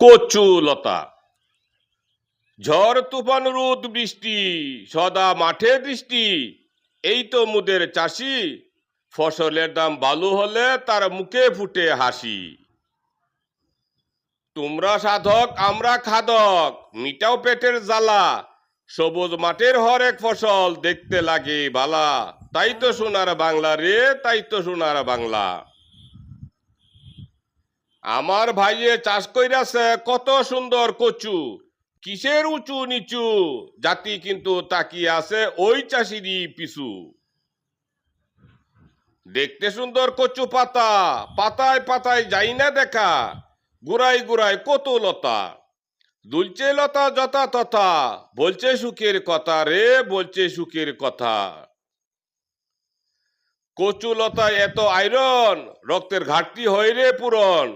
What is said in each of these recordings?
কচু লতা ঝড়, তুফান, রোদ, বৃষ্টি, সদা মাঠে দৃষ্টি এই তো মুদের চাষি, ফসলের দাম ভালো হলে তার মুখে ফুটে হাসি। তোমরা সাধক, আমরা খাদক, মিটাও পেটের জ্বালা। সবুজ মাঠের হরেক ফসল দেখতে লাগে বালা। তাই তো সোনার বাংলা রে, তাই তো সোনার বাংলা। আমার ভাইয়ে চাষ কইরাছে কত সুন্দর কচু। কিসের উঁচু নিচু? জাতি কিন্তু তাকিয়ে আছে ওই চাষিরই পিছু। দেখতে সুন্দর কচু পাতা, পাতায় পাতায় যাই না দেখা গুড়াই গুড়াই কত লতা। দুলছে লতা যথা তথা, বলছে সুখের কথা রে, বলছে সুখের কথা। কচু লতায় এত আয়রন, রক্তের ঘাটতি হয় রে পূরণ।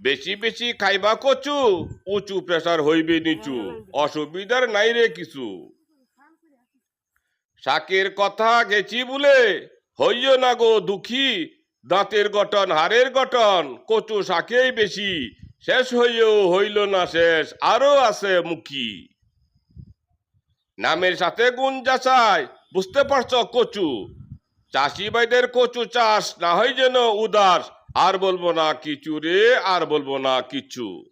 বেশি বেশি খাইবা কচু, উঁচু প্রেসার হইবে নিচু, অসুবিধার নাই রে কিছু। শাকের কথা গেছি বলে, হইও না গো দুঃখী, দাঁতের গঠন, হাড়ের গঠন, কচু শাকেই বেশি, শেষ হইও, হইল না শেষ আরও আছে মুখী। নামের সাথে গুণ যাচাই, বুঝতে পারছ কচু চাষি ভাইদের কচু চাষ না হয় যেন উদাস আর বলব না কিছু রে আর বলব না কিছু।